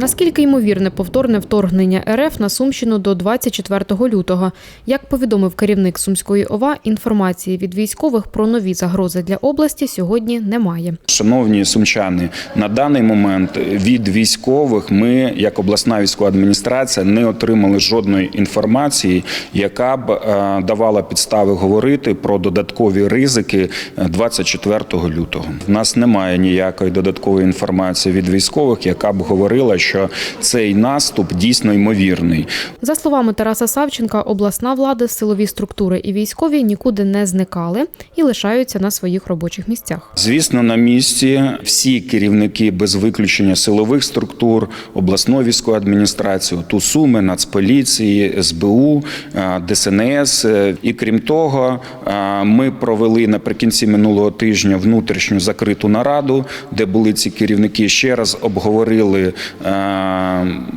Наскільки ймовірне повторне вторгнення РФ на Сумщину до 24 лютого? Як повідомив керівник Сумської ОВА, інформації від військових про нові загрози для області сьогодні немає. Шановні сумчани, на даний момент від військових ми, як обласна військова адміністрація, не отримали жодної інформації, яка б е, давала підстави говорити про додаткові ризики е, 24 лютого. У нас немає ніякої додаткової інформації від військових, яка б говорила, що цей наступ дійсно ймовірний. За словами Тараса Савченка, обласна влада, силові структури і військові нікуди не зникали і лишаються на своїх робочих місцях. Звісно, на місці всі керівники без виключення силових структур, обласної військової адміністрації, ТУ Суми, Нацполіції, СБУ, е, ДСНС. Е, І крім того, е, ми провели наприкінці минулого тижня внутрішню закриту нараду, де були ці керівники. Ще раз обговорили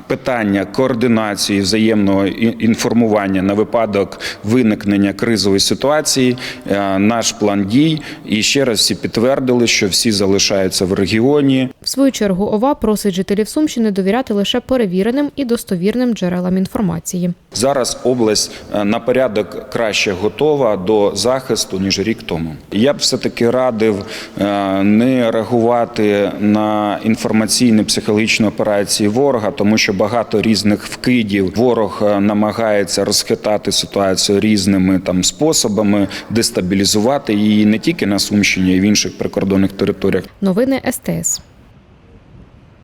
питання координації взаємного інформування на випадок виникнення кризової ситуації, е, наш план дій. І ще раз всі підтвердили, що всі залишаються в регіоні. В свою чергу ОВА просить жителів Сумщини довіряти лише перевіреним і достовірним джерелам інформації. Зараз область е, на порядок краще готова до захисту ніж рік тому. Я б все таки радив е, не реагувати на інформаційні психологічні операції ворога, тому що багато різних вкидів ворог е, намагається розхитати ситуацію різними там способами, дестабілізувати її не тільки на Сумщині, а й в інших прикордонних територіях. Новини СТС.